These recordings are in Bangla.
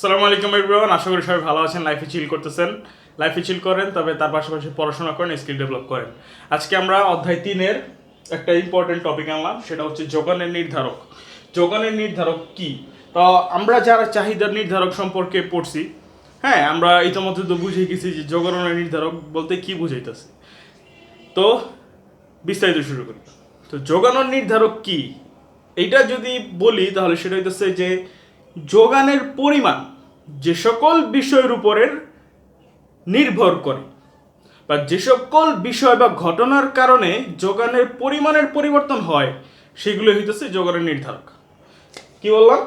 আসসালামু আলাইকুম এভরিওয়ান আশা করি সবাই ভালো আছেন লাইফে চিল করতেছেন। লাইফে চিল করেন, তবে তার পাশাপাশি পড়াশোনা করেন স্কিল ডেভেলপ করেন। আজকে আমরা অধ্যায় তিনের একটা ইম্পর্টেন্ট টপিক আনলাম, সেটা হচ্ছে যোগানের নির্ধারক। যোগানের নির্ধারক কি? তো আমরা যারা চাহিদার নির্ধারক সম্পর্কে পড়ছি হ্যাঁ আমরা ইতিমধ্যে তো বুঝে গেছি যে যোগানের নির্ধারক বলতে কি বুঝাইতেছে। তো বিস্তারিত শুরু করি। তো যোগানোর নির্ধারক কি? এটা যদি বলি, তাহলে সেটা হইতেছে যে যোগানের পরিমাণ যে সকল বিষয়ের উপরের নির্ভর করে বা যে সকল বিষয় বা ঘটনার কারণে যোগানের পরিমাণের পরিবর্তন হয় সেগুলো হইতেছে যোগানের নির্ধারক। কি বললাম?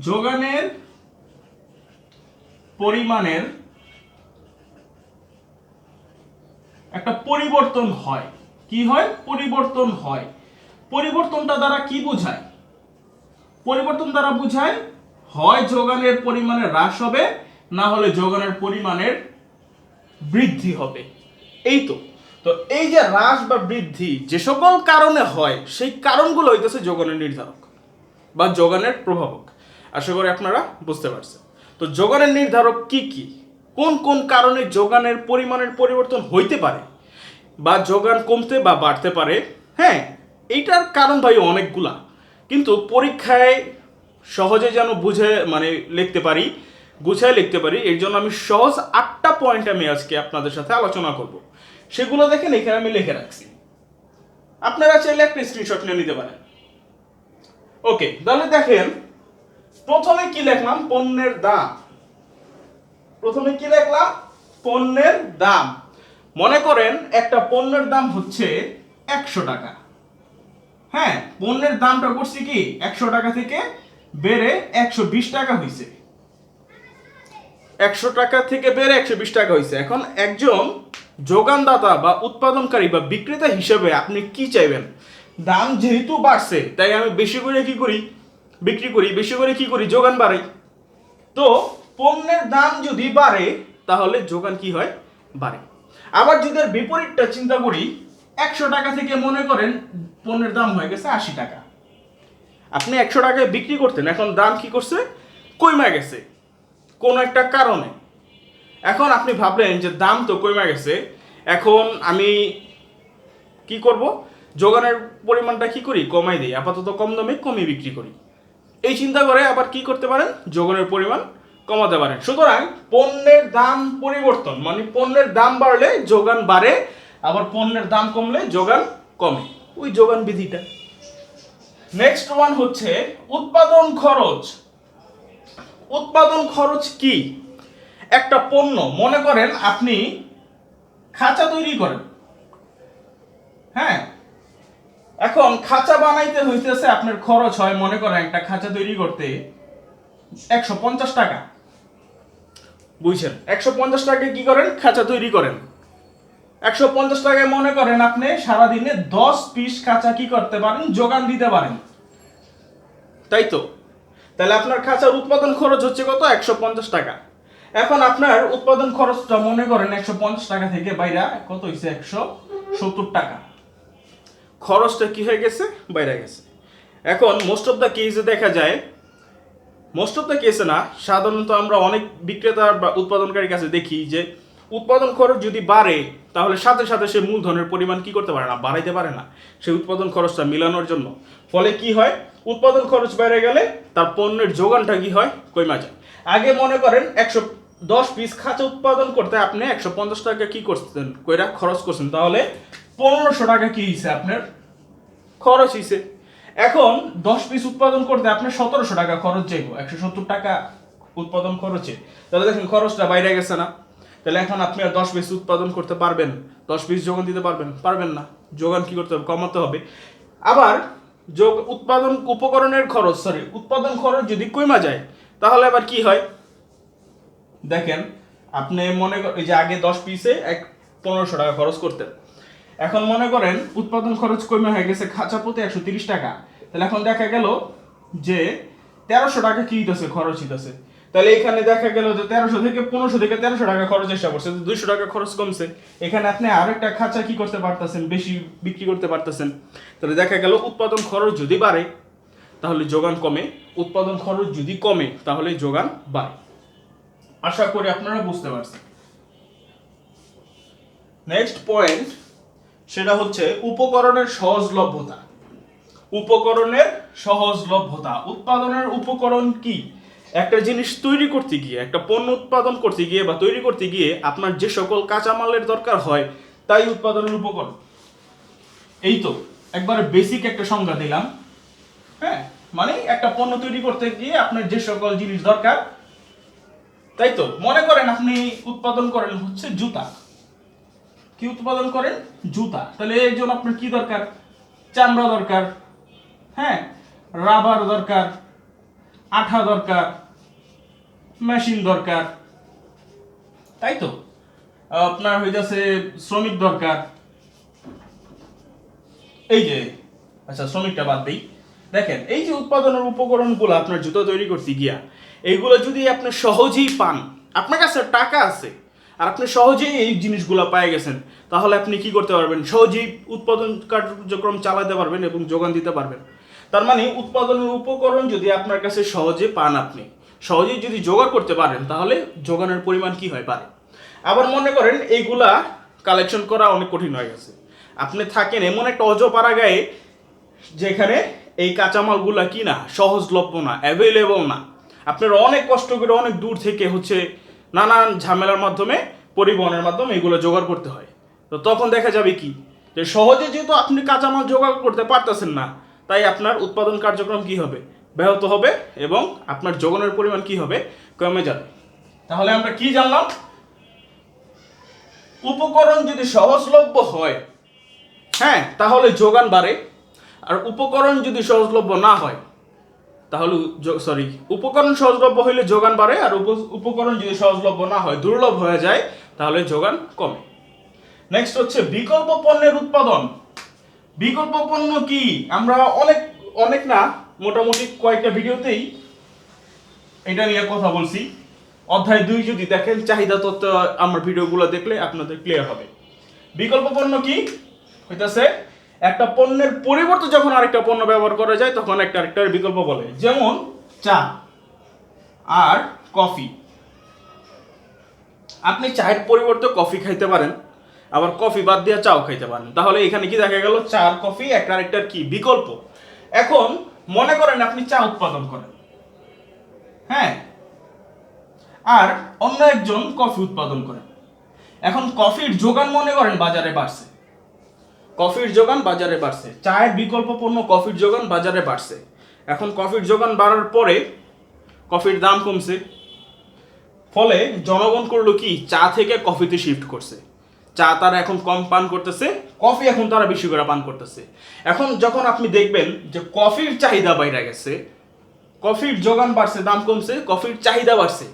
যোগানের পরিমাণের একটা পরিবর্তন হয়। কি হয়? পরিবর্তন হয়। পরিবর্তনটা দ্বারা কি বোঝায়? পরিবর্তন দ্বারা বোঝায়, হয় যোগানের পরিমাণে হ্রাস হবে, না হলে যোগানের পরিমাণের বৃদ্ধি হবে। এই তো। তো এই যে হ্রাস বা বৃদ্ধি যে সকল কারণে হয়, সেই কারণগুলো হইতেছে যোগানের নির্ধারক বা যোগানের প্রভাবক। আশা করি আপনারা বুঝতে পারছেন। তো যোগানের নির্ধারক কি কি? কোন কোন কারণে যোগানের পরিমাণের পরিবর্তন হইতে পারে বা যোগান কমতে বা বাড়তে পারে? হ্যাঁ এইটার কারণ ভাই অনেকগুলা। কিন্তু পরীক্ষায় সহজে যেন বুঝে মানে লিখতে পারি গুছায় লিখতে পারি, এর জন্য আমি সহজ আটটা পয়েন্ট আমি আজকে আপনাদের সাথে আলোচনা করব। সেগুলো দেখেন, এখানে আমি লিখে রাখছি। আপনারা চাইলে একটা স্ক্রিনশট নিয়ে নিতে পারেন। ওকে তাহলে দেখেন, প্রথমে কি লিখলাম? পণ্যের দাম। প্রথমে কি লিখলাম? পণ্যের দাম। মনে করেন একটা পণ্যের দাম হচ্ছে একশো টাকা। হ্যাঁ পণ্যের দামটা করছি কি, একশো টাকা থেকে বেড়ে একশো বিশ টাকা হয়েছে একশো টাকা থেকে বেড়ে একশো বিশ টাকা হয়েছে এখন একজন যোগানদাতা বা উৎপাদনকারী বা বিক্রেতা হিসেবে আপনি কি চাইবেন? দাম যেহেতু বাড়ছে, তাই আমি বেশি করে কি করি? বিক্রি করি, বেশি করে কি করি? যোগান বাড়াই। তো পণ্যের দাম যদি বাড়ে, তাহলে যোগান কি হয়? বাড়ে। আবার যদি বিপরীতটা চিন্তা করি, একশো টাকা থেকে মনে করেন পণ্যের দাম হয়ে গেছে আশি টাকা। আপনি একশো টাকায় বিক্রি করতেন, এখন দাম কি করছে? কইমা গেছে। কোন একটা কারণে। এখন আপনি ভাবলেন যে দাম তো কইমা গেছে। এখন আমি কি করব? যোগানের পরিমাণটা কি করি? কমাই দিই। আপাতত কম দামে কমই বিক্রি করি। এই চিন্তা করে আবার কি করতে পারেন? যোগানের পরিমাণ কমাতে পারেন। সুতরাং পণ্যের দাম পরিবর্তন মানে পণ্যের দাম বাড়লে যোগান বাড়ে, আবার পণ্যের দাম কমলে যোগান কমে। ওই যোগান বিধিটা। নেক্সট ওয়ান হচ্ছে উৎপাদন খরচ। উৎপাদন খরচ কি? একটা পণ্য, মনে করেন আপনি খাঁচা তৈরি করেন। হ্যাঁ? এখন খাঁচা বানাইতে হইতেছে আপনার খরচ হয়, মনে করেন একটা খাঁচা তৈরি করতে একশো পঞ্চাশ টাকা। বুঝছেন? একশো পঞ্চাশ টাকায় কি করেন? খাঁচা তৈরি করেন। একশো পঞ্চাশ টাকায় মনে করেন আপনি, সারাদিনে দশ পিস খাঁচা কি করতে পারেন? যোগান দিতে পারেন। তাই তো? তাহলে আপনার খাঁচার উৎপাদন খরচ হচ্ছে কত? একশো পঞ্চাশ টাকা। এখন আপনার উৎপাদন খরচটা মনে করেন একশো পঞ্চাশ টাকা থেকে বাইরা কত হয়েছে একশো সত্তর টাকা। খরচটা কি হয়ে গেছে? বাইরে গেছে। এখন মোস্ট অফ দ্য কেসে দেখা যায় মোস্ট অফ দ্য কেসে না, সাধারণত আমরা অনেক বিক্রেতা বা উৎপাদনকারীর কাছে দেখি যে উৎপাদন খরচ যদি বাড়ে, তাহলে সাথে সাথে সে মূলধনের পরিমাণ কি করতে পারে না, বাড়াইতে পারে না। সেই উৎপাদন খরচটা মিলানোর জন্য। ফলে কি হয়? উৎপাদন খরচ বেড়ে গেলে তার পণ্যের যোগানটা কি হয়? কমা যায়। আগে মনে করেন একশো দশ পিস খাঁচা উৎপাদন করতে আপনি একশো পঞ্চাশ টাকা কি করছেন, কইরা খরচ করছেন, তাহলে পনেরোশো টাকা কি হয়েছে আপনার? খরচ হয়েছে এখন দশ পিস উৎপাদন করতে আপনার সতেরোশো টাকা খরচ যাইব, একশো সত্তর টাকা উৎপাদন খরচে। তাহলে দেখেন খরচটা বাইরে গেছে না। তাহলে এখন আপনি আর দশ পিস উৎপাদন করতে পারবেন, দশ পিস যোগান দিতে পারবেন পারবেন না। যোগান কি করতে হবে? কমাতে হবে। আবার যোগ, উৎপাদন, উপকরণের খরচ সরি উৎপাদন খরচ যদি কমা যায়, তাহলে আবার কি হয়? দেখেন, আপনি মনে করেন যে আগে দশ পিসে এক পনেরোশো টাকা খরচ করতেন। এখন মনে করেন উৎপাদন খরচ কমে হয়ে গেছে খাঁচা প্রতি একশো তিরিশ টাকা। তাহলে এখন দেখা গেল যে তেরোশো টাকা কি হইতেছে? খরচ হইতেছে। তাহলে এখানে দেখা গেল যে তেরোশো থেকে পনেরোশো থেকে তেরোশো টাকা খরচ এসে পড়ছে দুইশো টাকা খরচ কমছে। এখানে আপনি আরেকটা খাঁচা কি করতে পারতেছেন, বেশি বিক্রি করতে পারতেছেন। তাহলে দেখা গেল উৎপাদন খরচ যদি বাড়ে, তাহলে যোগান কমে। উৎপাদন খরচ যদি কমে, তাহলে যোগান বাড়ে। আশা করি আপনারা বুঝতে পারছেন। নেক্সট পয়েন্ট সেটা হচ্ছে উপকরণের সহজলভ্যতা। উপকরণের সহজলভ্যতা। উৎপাদনের উপকরণ কি? একটা জিনিস তৈরি করতে গিয়ে, একটা পণ্য উৎপাদন করতে গিয়ে বা তৈরি করতে গিয়ে আপনার যে সকল কাঁচামালের দরকার হয়, তাই উৎপাদনের উপকরণ। এই তো, একবারে বেসিক একটা সংজ্ঞা দিলাম। হ্যাঁ মানে একটা পণ্য তৈরি করতে গিয়ে আপনার যে সকল জিনিস দরকার, তাই তো? মনে করেন আপনি উৎপাদন করেন হচ্ছে জুতা। কি উৎপাদন করেন? জুতা। তাহলে এই জন্য আপনার কি দরকার? চামড়া দরকার। হ্যাঁ রাবার দরকার, আঠা দরকার মেশিন দরকার। তাই তো? আপনার হইতেছে শ্রমিক দরকার। এই যে আচ্ছা শ্রমিকটা বাদ দিই। দেখেন, এই যে উৎপাদনের উপকরণগুলো আপনার জুতো তৈরি করতে গিয়া, এইগুলো যদি আপনি সহজেই পান, আপনার কাছে টাকা আছে, আর আপনি সহজেই এই জিনিসগুলো পেয়ে গেছেন, তাহলে আপনি কি করতে পারবেন? সহজেই উৎপাদন কার্যক্রম চালাতে পারবেন এবং যোগান দিতে পারবেন। তার মানে উৎপাদনের উপকরণ যদি আপনার কাছে সহজে পান আপনি সহজেই যদি জোগাড় করতে পারেন, তাহলে যোগানের পরিমাণ কি হয় পারে? আবার মনে করেন, এইগুলা কালেকশন করা অনেক কঠিন হয়ে গেছে। আপনি থাকেন এমন একটা অজপাড়া গায়ে যেখানে এই কাঁচামালগুলা কি না সহজলভ্য না অ্যাভেলেবল না। আপনার অনেক কষ্ট করে অনেক দূর থেকে হচ্ছে নানান ঝামেলার মাধ্যমে, পরিবহনের মাধ্যমে এগুলো জোগাড় করতে হয়। তো তখন দেখা যাবে কি? যে সহজে যেহেতু আপনি কাঁচামাল জোগাড় করতে পারতেছেন না, তাই আপনার উৎপাদন কার্যক্রম কি হবে? ব্যাহত হবে এবং আপনার যোগানের পরিমাণ কি হবে কমে যাবে। তাহলে আমরা কি জানলাম? উপকরণ যদি সহজলভ্য হয় হ্যাঁ তাহলে যোগান বাড়ে। আর উপকরণ যদি সহজলভ্য না হয়, তাহলে সরি উপকরণ সহজলভ্য হইলে যোগান বাড়ে আর উপ- উপকরণ যদি সহজলভ্য না হয়, দুর্লভ হয়ে যায়, তাহলে যোগান কমে। নেক্সট হচ্ছে বিকল্প পণ্যের উৎপাদন। বিকল্প পণ্য কি? আমরা অনেক অনেক না মোটামুটি কয়েকটা ভিডিওতেই এটা নিয়ে কথা বলছি। অধ্যায় দুই যদি দেখেন, চাহিদা তত্ত্ব আমার ভিডিওগুলো দেখলে আপনাদের ক্লিয়ার হবে। বিকল্প পণ্য কি? হইতাছে, একটা পণ্যের পরিবর্তে যখন আরেকটা পণ্য ব্যবহার করা যায়, তখন একটা আরেকটার বিকল্প বলে। যেমন চা আর কফি। আপনি চায়ের পরিবর্তে কফি খাইতে পারেন, আবার কফি বাদ দিয়ে চাও খাইতে পারেন। তাহলে এখানে কি দেখা গেল? চা আর কফি, একটা আরেকটার কি? বিকল্প। এখন মনে করেন আপনি চা উৎপাদন করেন। হ্যাঁ? আর অন্য একজন কফি উৎপাদন করেন। এখন কফির যোগান মনে করেন বাজারে বাড়ছে। কফির যোগান বাজারে বাড়ছে। চায়ের বিকল্প পণ্য কফির যোগান বাজারে বাড়ছে। এখন কফির যোগান বাড়ার পরে কফির দাম কমছে। ফলে জনগণ করল কি? চা থেকে কফিতে শিফট করছে। চা তারা এখন কম পান করতেছে। কফি এখন তারা বেশি করে পান করতেছে। এখন যখন আপনি দেখবেন যে কফির চাহিদা বাইরে গেছে, কফির যোগান বাড়ছে, দাম কমছে, কফির চাহিদা বাড়ছে।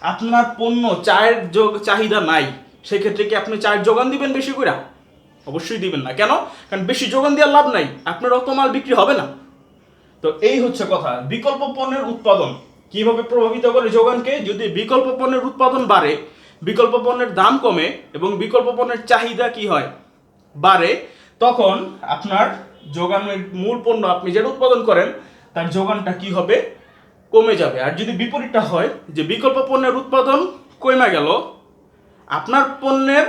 আপনার পণ্য, চায়ের যোগ, চাহিদা নাই। সেক্ষেত্রে কি আপনি চায়ের যোগান দিবেন বেশি করে অবশ্যই দিবেন না। কেন? কারণ বেশি যোগান দেওয়ার লাভ নাই। আপনার অত মাল বিক্রি হবে না। তো এই হচ্ছে কথা। বিকল্প পণ্যের উৎপাদন কীভাবে প্রভাবিত করে যোগানকে? যদি বিকল্প পণ্যের উৎপাদন বাড়ে, বিকল্প পণ্যের দাম কমে এবং বিকল্প পণ্যের চাহিদা কি হয়? বাড়ে, তখন আপনার যোগানের মূল পণ্য আপনি যেটা উৎপাদন করেন, তার যোগানটা কি হবে? কমে যাবে। আর যদি বিপরীতটা হয়, যে বিকল্প পণ্যের উৎপাদন কমে গেল, আপনার পণ্যের,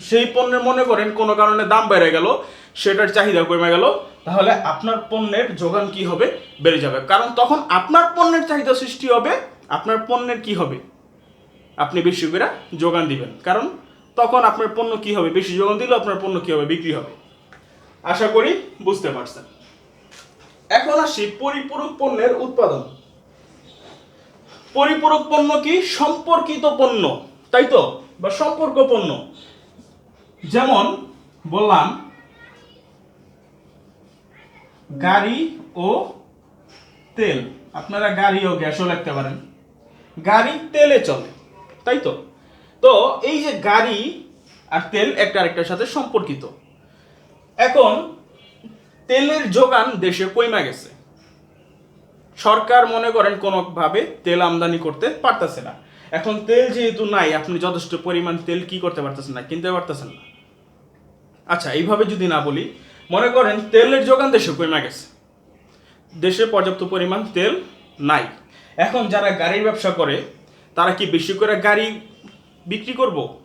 সেই পণ্যের মনে করেন কোনো কারণে দাম বেড়ে গেল, সেটার চাহিদা কমে গেল, তাহলে আপনার পণ্যের যোগান কি হবে? বেড়ে যাবে। কারণ তখন আপনার পণ্যের চাহিদা সৃষ্টি হবে, আপনার পণ্যের কি হবে? আপনি বেশি করে যোগান দিবেন। কারণ তখন আপনার পণ্য কি হবে? বেশি যোগান দিলে আপনার পণ্য কি হবে? বিক্রি হবে। আশা করি বুঝতে পারছেন। এখন আসি পরিপূরক পণ্যের উৎপাদন। পরিপূরক পণ্য কি? সম্পর্কিত পণ্য, তাই তো? বা সম্পর্ক পণ্য। যেমন বললাম, গাড়ি ও তেল। আপনারা গাড়ি ও গ্যাসও লাগতে পারেন। গাড়ি তেলে চলে, তাই তো? তো এই যে গাড়ি আর তেল একটা আরেকটার সাথে সম্পর্কিত। এখন তেলের যোগান দেশে কইমা গেছে। সরকার মনে করেন কোনোভাবে তেল আমদানি করতে পারতেছে না। এখন তেল যেহেতু নাই, আপনি যথেষ্ট পরিমাণ তেল কি করতে পারতেছেন না, কিনতে পারতেছেন না। আচ্ছা এইভাবে যদি না বলি, মনে করেন তেলের যোগান দেশে কমে গেছে। দেশে পর্যাপ্ত পরিমাণ তেল নাই। এখন যারা গাড়ির ব্যবসা করে, তারা কি বেশি করে গাড়ি বিক্রি করব।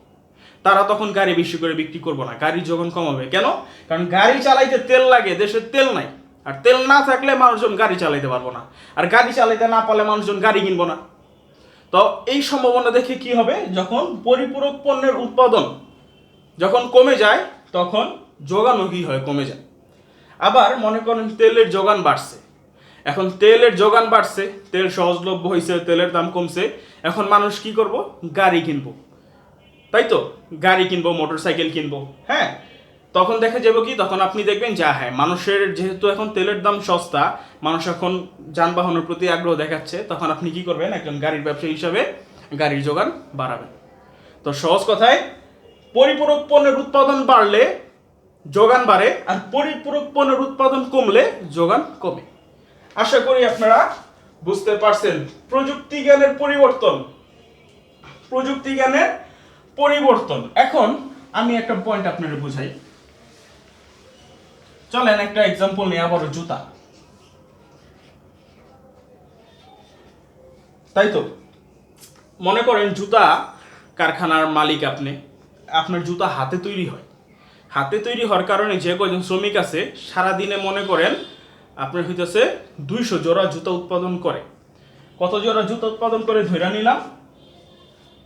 তারা তখন গাড়ি বেশি করে বিক্রি করব না, গাড়ি যখন কমাবে। কেন? কারণ গাড়ি চালাইতে তেল লাগে, দেশে তেল নাই। আর তেল না থাকলে মানুষজন গাড়ি চালাইতে পারব না। আর গাড়ি চালাইতে না পারলে মানুষজন গাড়ি কিনবো না। তো এই সম্ভাবনা দেখে কি হবে? যখন পরিপূরক পণ্যের উৎপাদন যখন কমে যায়, তখন যোগানও কি হয়? কমে যায়। আবার মনে করেন তেলের যোগান বাড়ছে। এখন তেলের যোগান বাড়ছে, তেল সহজলভ্য হয়েছে তেলের দাম কমছে। এখন মানুষ কি করব? গাড়ি কিনবো। তাই তো গাড়ি কিনবো মোটর সাইকেল কিনবো। হ্যাঁ। তখন দেখা যাবে কি? তখন আপনি দেখবেন যা হ্যাঁ মানুষের যেহেতু এখন তেলের দাম সস্তা মানুষ এখন যানবাহনের প্রতি আগ্রহ দেখাচ্ছে তখন আপনি কি করবেন? একজন গাড়ির ব্যবসায়ী হিসাবে গাড়ির যোগান বাড়াবেন। তো সহজ কথায় পরিপূরক পণ্যের উৎপাদন বাড়লে যোগান বাড়ে আর পরিপূরক পণ্যের উৎপাদন কমলে যোগান কমে। আশা করি আপনারা বুঝতে পারছেন প্রযুক্তি জ্ঞানের পরিবর্তন। প্রযুক্তি জ্ঞানের পরিবর্তন। এখন আমি একটা পয়েন্ট আপনাদের বুঝাই। চলেন একটা এক্সাম্পল নিয়ে আবার জুতা। তাই তো? মনে করেন জুতা কারখানার মালিক আপনি। আপনার জুতা হাতে তৈরি হয়। হাতে তৈরি হওয়ার কারণে যে কয়জন শ্রমিক আছে, সারাদিনে মনে করেন আপনার হইতেছে দুইশো জোড়া জুতা উৎপাদন করে। কত জোড়া জুতা উৎপাদন করে ধরে নিলাম?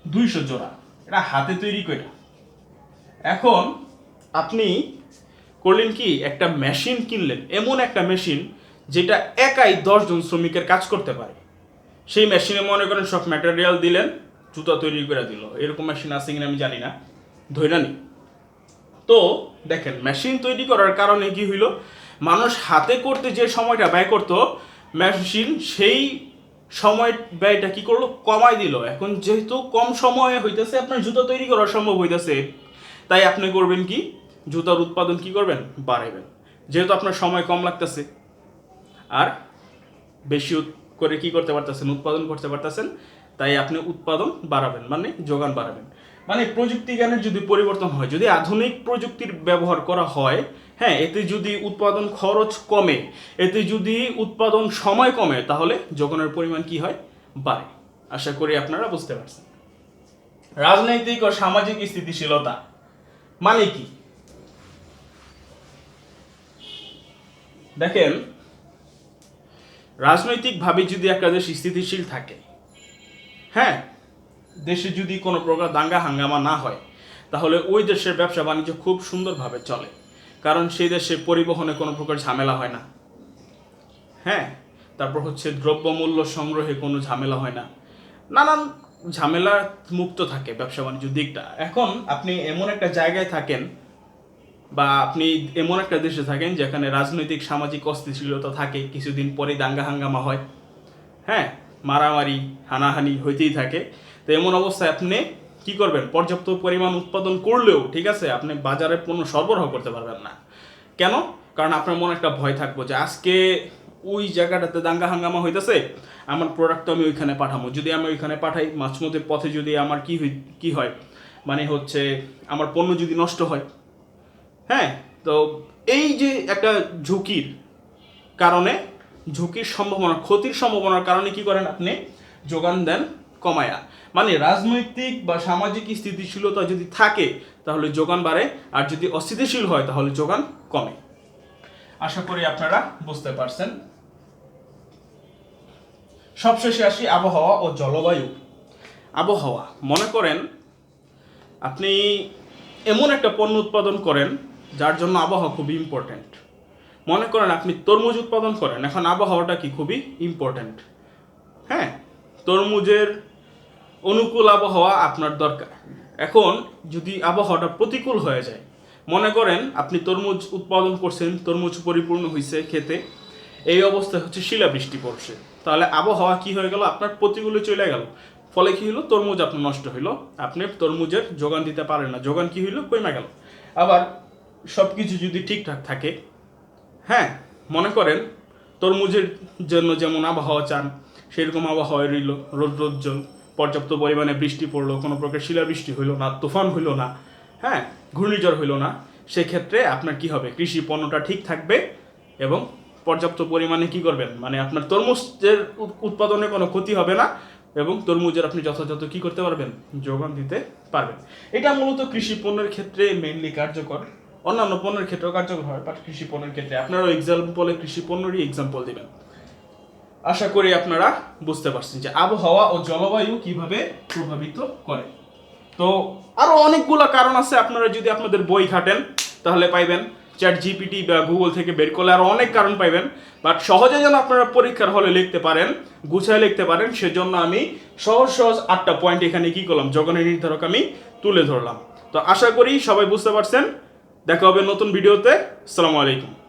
দুইশো জোড়া। এটা হাতে তৈরি করে এখন আপনি করলেন কি, একটা মেশিন কিনলেন, এমন একটা মেশিন যেটা একাই দশজন শ্রমিকের কাজ করতে পারে। সেই মেশিনে মনে করেন সব ম্যাটেরিয়াল দিলেন, জুতা তৈরি করে দিল। এরকম মেশিন আছে কিনা আমি জানি না ধৈরা নি। তো দেখেন মেশিন তৈরি করার কারণে কি হইল, মানুষ হাতে করতে যে সময়টা ব্যয় করতো মেশিন সেই সময় ব্যয়টা কি করল? কমাই দিল। এখন যেহেতু কম সময়ে হইতেছে, আপনার জুতো তৈরি করা সম্ভব হইতেছে। তাই আপনি করবেন কি? জুতার উৎপাদন কি করবেন? বাড়াইবেন। যেহেতু আপনার সময় কম লাগতেছে, আর বেশি করে কি করতে পারতেছেন? উৎপাদন করতে পারতেছেন, তাই আপনি উৎপাদন বাড়াবেন মানে যোগান বাড়াবেন। মানে প্রযুক্তি জ্ঞানের যদি পরিবর্তন হয়, যদি আধুনিক প্রযুক্তির ব্যবহার করা হয় হ্যাঁ এতে যদি উৎপাদন খরচ কমে, এতে যদি উৎপাদন সময় কমে, তাহলে যোগানের পরিমাণ কি হয়? বাড়ে। আশা করি আপনারা বুঝতে পারছেন। রাজনৈতিক ও সামাজিক স্থিতিশীলতা মানে কি? দেখেন, রাজনৈতিকভাবে যদি একটা দেশ স্থিতিশীল থাকে হ্যাঁ দেশে যদি কোনো প্রকার দাঙ্গা হাঙ্গামা না হয়, তাহলে ওই দেশের ব্যবসা বাণিজ্য খুব সুন্দরভাবে চলে। কারণ সেই দেশে পরিবহনে কোনো প্রকার ঝামেলা হয় না। হ্যাঁ তারপর হচ্ছে দ্রব্যমূল্য সংগ্রহে কোনো ঝামেলা হয় না। নানান ঝামেলা মুক্ত থাকে ব্যবসা বাণিজ্য দিকটা। এখন আপনি এমন একটা জায়গায় থাকেন বা আপনি এমন একটা দেশে থাকেন যেখানে রাজনৈতিক সামাজিক অস্থিতিশীলতা থাকে, কিছুদিন পরে দাঙ্গা হাঙ্গামা হয়। হ্যাঁ মারামারি, হানাহানি হইতেই থাকে। তো এমন অবস্থায় আপনি কি করবেন? পর্যাপ্ত পরিমাণ উৎপাদন করলেও, ঠিক আছে, আপনি বাজারে পণ্য সরবরাহ করতে পারবেন না। কেন? কারণ আপনার মনে একটা ভয় থাকব যে আজকে ওই জায়গাটাতে দাঙ্গা হাঙ্গামা হইতেছে, আমার প্রোডাক্ট আমি ওইখানে পাঠাবো যদি আমি ওইখানে পাঠাই, মাঝমধ্যে পথে যদি আমার কি কি হয়? মানে হচ্ছে, আমার পণ্য যদি নষ্ট হয়। হ্যাঁ তো এই যে একটা ঝুঁকির কারণে, ঝুঁকির সম্ভাবনা, ক্ষতির সম্ভাবনার কারণে কি করেন আপনি? যোগান দেন কমায়া। মানে রাজনৈতিক বা সামাজিক স্থিতিশীলতা যদি থাকে, তাহলে যোগান বাড়ে, আর যদি অস্থিতিশীল হয়, তাহলে যোগান কমে। আশা করি আপনারা বুঝতে পারছেন। সবশেষে আসি আবহাওয়া ও জলবায়ু। আবহাওয়া, মনে করেন, আপনি এমন একটা পণ্য উৎপাদন করেন, যার জন্য আবহাওয়া খুবই ইম্পর্ট্যান্ট মনে করেন আপনি তরমুজ উৎপাদন করেন, এখন আবহাওয়াটা কি খুবই ইম্পর্ট্যান্ট হ্যাঁ তরমুজের অনুকূল আবহাওয়া আপনার দরকার। এখন যদি আবহাওয়াটা প্রতিকূল হয়ে যায়, মনে করেন আপনি তরমুজ উৎপাদন করছেন, তরমুজ পরিপূর্ণ হয়েছে খেতে, এই অবস্থায় হচ্ছে শিলাবৃষ্টি পড়ছে। তাহলে আবহাওয়া কি হয়ে গেল? আপনার প্রতিকূলে চলে গেল। ফলে কি হলো তরমুজ আপনার নষ্ট হইল। আপনি তরমুজের যোগান দিতে পারেন না। যোগান কি হইল? কমে গেল। আবার সব কিছু যদি ঠিকঠাক থাকে হ্যাঁ মনে করেন তরমুজের জন্য যেমন আবহাওয়া চান, সেরকম আবহাওয়া রইল রোদ রোজ্জ্বল পর্যাপ্ত পরিমাণে বৃষ্টি পড়ল, কোনো প্রকার শিলাবৃষ্টি হইল না, তুফান হইল না হ্যাঁ ঘূর্ণিঝড় হইল না, সেক্ষেত্রে আপনার কি হবে? কৃষি পণ্যটা ঠিক থাকবে এবং পর্যাপ্ত পরিমাণে কি করবেন? মানে আপনার তরমুজের উৎ- উৎপাদনে কোনো ক্ষতি হবে না এবং তরমুজের আপনি যথাযথ কি করতে পারবেন? যোগান দিতে পারবেন। এটা মূলত কৃষি পণ্যের ক্ষেত্রে মেইনলি কার্যকর। অন্যান্য পণ্যের ক্ষেত্রেও কার্যকর হয় বাট কৃষি পণ্যের ক্ষেত্রে। আপনারাও এক্সাম্পলে কৃষি পণ্যেরই এক্সাম্পল দিবেন। আশা করি আপনারা বুঝতে পারছেন যে আবহাওয়া ও জলবায়ু কীভাবে প্রভাবিত করে। তো আরও অনেকগুলো কারণ আছে, আপনারা যদি আপনাদের বই ঘাটেন, তাহলে পাইবেন। চ্যাট জিপিটি বা গুগল থেকে বের করলে আরও অনেক কারণ পাইবেন। বাট সহজে যেন আপনারা পরীক্ষার হলে লিখতে পারেন, গুছায় লিখতে পারেন, সেজন্য আমি সহজ সহজ আটটা পয়েন্ট এখানে কি করলাম জগনের নির্ধারক আমি তুলে ধরলাম। তো আশা করি সবাই বুঝতে পারছেন। দেখা হবে নতুন ভিডিওতে আসসালামু আলাইকুম।